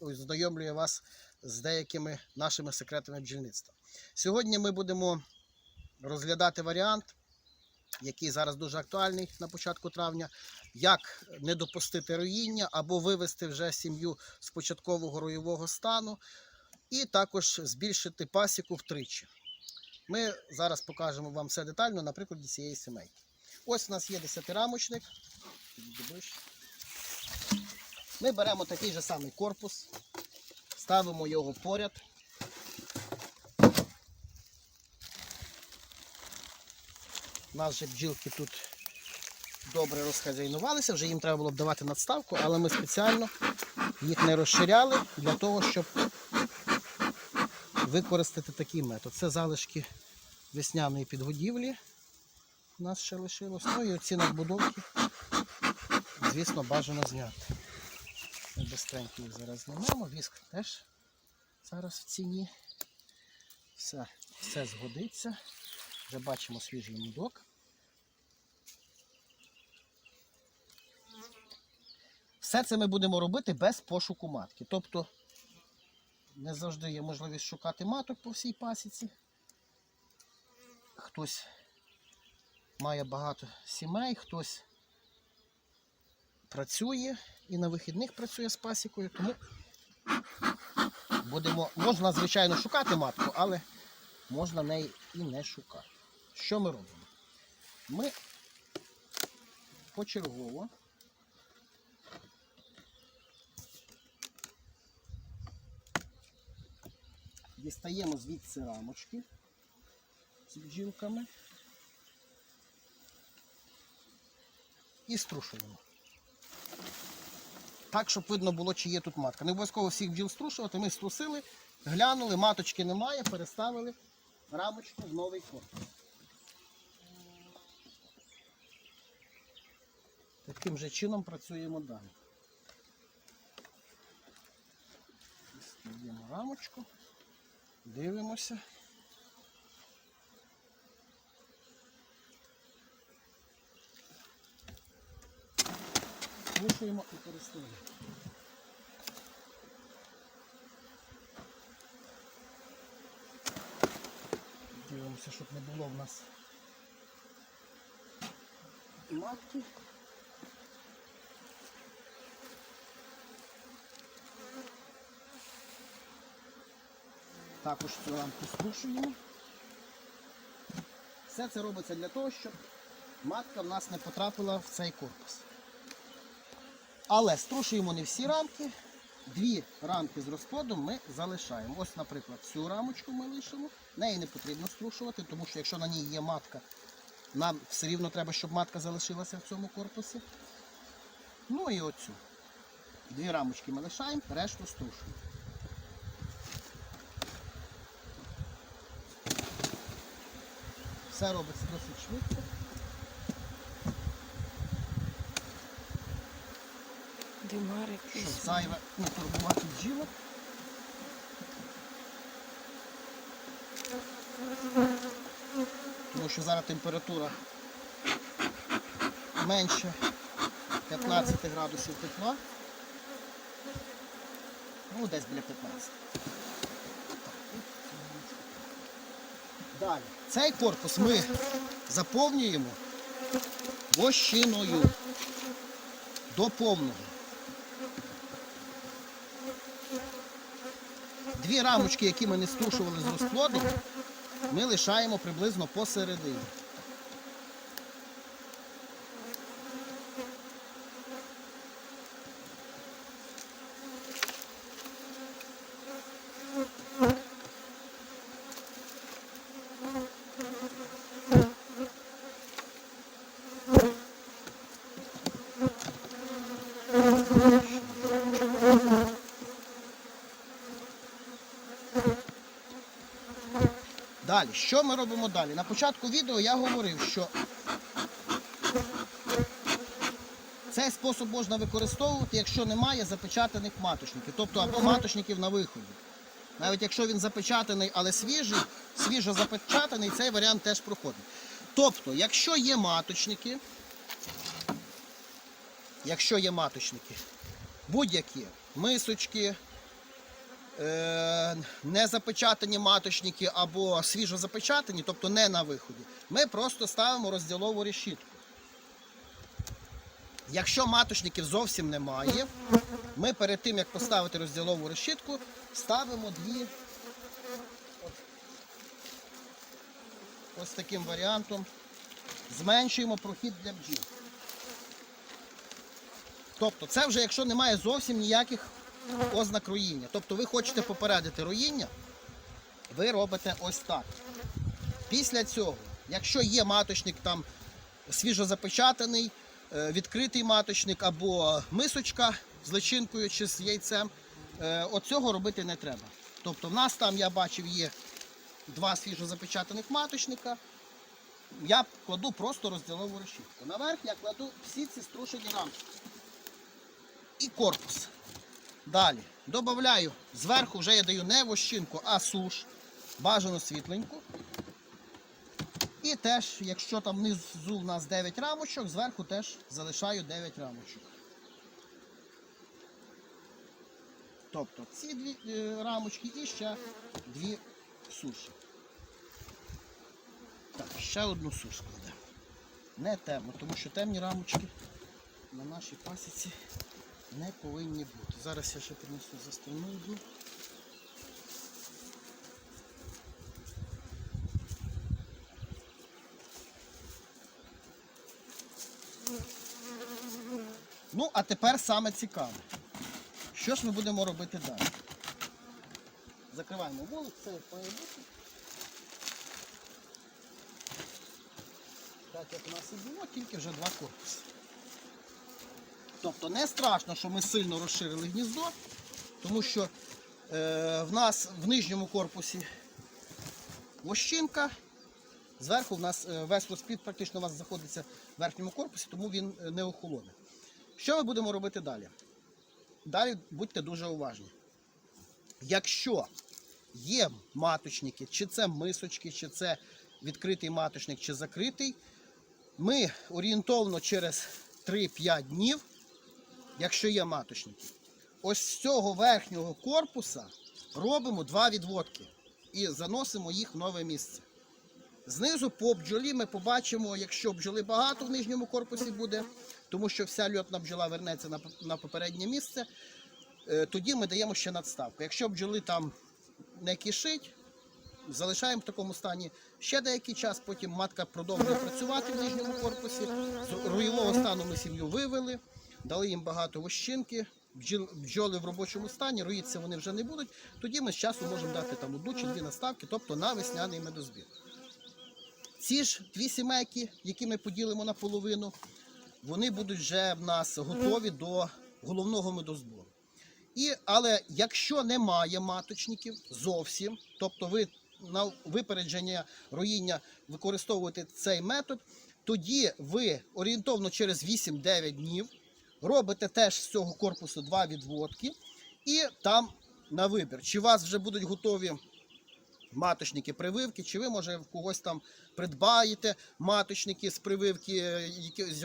ознайомлює вас з деякими нашими секретами бджільництва. Сьогодні ми будемо розглядати варіант, який зараз дуже актуальний на початку травня, як не допустити руїння або вивести вже сім'ю з початкового роєвого стану, і також збільшити пасіку втричі. Ми зараз покажемо вам все детально наприклад, цієї сімейки. Ось у нас є 10-рамочник. Ми беремо такий же самий корпус, ставимо його поряд. У нас же бджілки тут добре розхазяйнувалися, вже їм треба було б давати надставку, але ми спеціально їх не розширяли для того, щоб використати такий метод. Це залишки весняної підгодівлі. У нас ще лишилось. Ну і оці надбудовки, звісно, бажано зняти. Бистренько їх зараз знімемо. Віск теж зараз в ціні. Все, все згодиться. Вже бачимо свіжий мудок. Все це ми будемо робити без пошуку матки. Тобто не завжди є можливість шукати маток по всій пасіці. Хтось має багато сімей, хтось працює і на вихідних працює з пасікою, тому будемо, можна, звичайно, шукати матку, але можна неї і не шукати. Що ми робимо? Ми почергово дістаємо звідси рамочки з бджілками і струшуємо. Так, щоб видно було, чи є тут матка. Не обов'язково всіх бджіл струшувати. Ми струсили, глянули, маточки немає, переставили рамочку в новий корпус. Таким же чином працюємо далі. Дістаємо рамочку, дивимося. Слушаємо і переставляємо. Дивимося, щоб не було в нас матки. Також цю рамку струшуємо. Все це робиться для того, щоб матка в нас не потрапила в цей корпус. Але струшуємо не всі рамки. Дві рамки з розплодом ми залишаємо. Ось, наприклад, цю рамочку ми лишимо. Неї не потрібно струшувати, тому що якщо на ній є матка, нам все рівно треба, щоб матка залишилася в цьому корпусі. Ну і оцю. Дві рамочки ми лишаємо, решту струшуємо. Все робиться досить швидко. Димар щоб якийсь. зайве не турбувати бджілок. Тому що зараз температура менше 15 градусів тепла. Ну, десь біля 15. Далі. Цей корпус ми заповнюємо вощиною до повного. Дві рамочки, які ми не струшували з розплоду, ми лишаємо приблизно посередині. Далі, що ми робимо далі? На початку відео я говорив, що цей спосіб можна використовувати, якщо немає запечатаних маточників, тобто або маточників на виході. Навіть якщо він запечатаний, але свіжий, свіжо запечатаний, цей варіант теж проходить. Тобто, якщо є маточники, якщо є маточники, будь-які мисочки, незапечатані маточники або свіжо запечатані, тобто не на виході, ми просто ставимо розділову решітку. Якщо маточників зовсім немає, ми перед тим, як поставити розділову решітку, ставимо дві ось таким варіантом. Зменшуємо прохід для бджіл. Тобто, це вже якщо немає зовсім ніяких ознак руїння. Тобто ви хочете попередити руїння, ви робите ось так. Після цього, якщо є маточник там свіжозапечатаний, е, відкритий маточник або мисочка з личинкою чи з яйцем, е, оцього робити не треба. Тобто в нас там, я бачив, є два свіжозапечатаних маточника. Я кладу просто розділову решітку. Наверх я кладу всі ці струшені рамки. І корпус. Далі. Добавляю, зверху вже я даю не вощинку, а суш. Бажано світленьку. І теж, якщо там внизу у нас 9 рамочок, зверху теж залишаю 9 рамочок. Тобто ці дві е, рамочки і ще дві суші. Так, ще одну суш кладемо. Не темну, тому що темні рамочки на нашій пасіці не повинні бути. Зараз я ще принесу заставну одну. Ну, а тепер саме цікаве. Що ж ми будемо робити далі? Закриваємо вулик, це бути. Так як у нас і було, тільки вже два корпуси. Тобто не страшно, що ми сильно розширили гніздо, тому що е, в нас в нижньому корпусі вощинка, зверху в нас е, весь розплід практично у вас знаходиться в верхньому корпусі, тому він е, не охолоне. Що ми будемо робити далі? Далі будьте дуже уважні. Якщо є маточники, чи це мисочки, чи це відкритий маточник, чи закритий, ми орієнтовно через 3-5 днів, якщо є маточники, ось з цього верхнього корпуса робимо два відводки і заносимо їх в нове місце. Знизу по бджолі ми побачимо, якщо бджоли багато в нижньому корпусі буде, тому що вся льотна бджола вернеться на, попереднє місце, е, тоді ми даємо ще надставку. Якщо бджоли там не кишить, залишаємо в такому стані ще деякий час, потім матка продовжує працювати в нижньому корпусі. З руйового стану ми сім'ю вивели, дали їм багато вощинки. Бджоли в робочому стані, роїтися вони вже не будуть. Тоді ми з часу можемо дати там одну чи дві наставки, тобто на весняний медозбір. Ці ж дві сімейки, які ми поділимо на половину, вони будуть вже в нас готові до головного медозбору. І, але якщо немає маточників зовсім, тобто ви на випередження роїння використовуєте цей метод, тоді ви орієнтовно через 8-9 днів робите теж з цього корпусу два відводки, і там на вибір, чи у вас вже будуть готові маточники прививки, чи ви, може, в когось там придбаєте маточники з прививки е,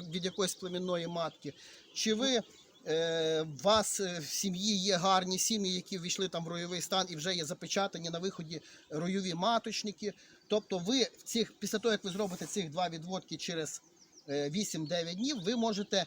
від якоїсь племінної матки, чи ви. е, У вас е, в сім'ї є гарні сім'ї, які ввійшли там в ройовий стан і вже є запечатані на виході ройові маточники. Тобто, ви в цих, після того, як ви зробите цих два відводки через е, 8-9 днів, ви можете е,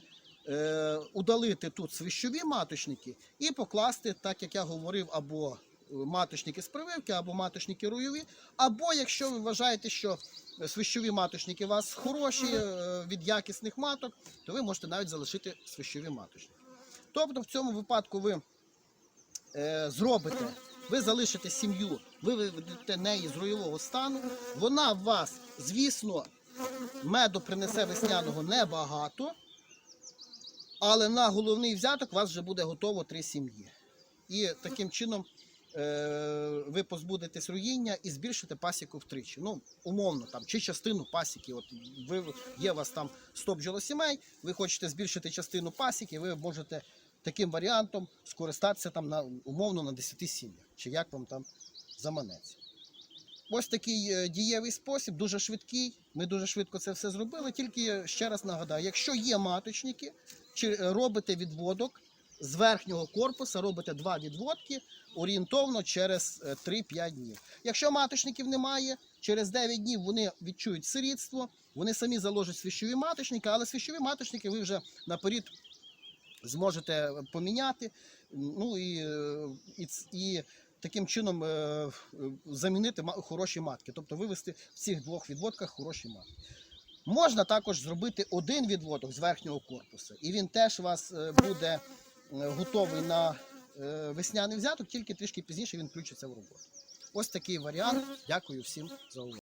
удалити тут свищові маточники і покласти, так як я говорив, або е, маточники з прививки, або маточники ройові, або якщо ви вважаєте, що свищові маточники у вас хороші е, від якісних маток, то ви можете навіть залишити свищові маточники. Тобто в цьому випадку ви е, зробите, ви залишите сім'ю, ви виведете неї з роєвого стану, вона в вас, звісно, меду принесе весняного небагато, але на головний взяток у вас вже буде готово три сім'ї. І таким чином е, ви позбудетесь руїння і збільшите пасіку втричі. Ну, умовно, там, чи частину пасіки. От ви, є у вас там 100 бджолосімей, ви хочете збільшити частину пасіки, ви можете таким варіантом скористатися там на, умовно на 10 сім'ях, чи як вам там заманеться. Ось такий е, дієвий спосіб, дуже швидкий. Ми дуже швидко це все зробили. Тільки ще раз нагадаю, якщо є маточники, чи е, робите відводок з верхнього корпуса, робите два відводки орієнтовно через е, 3-5 днів. Якщо маточників немає, через 9 днів вони відчують сирітство, вони самі заложать свіщові маточники, але свіщові маточники ви вже наперед зможете поміняти. Ну і, е, і, і таким чином е, замінити хороші матки, тобто вивести в цих двох відводках хороші матки. Можна також зробити один відводок з верхнього корпусу, і він теж у вас е, буде е, готовий на весняний взяток, тільки трішки пізніше він включиться в роботу. Ось такий варіант. Дякую всім за увагу.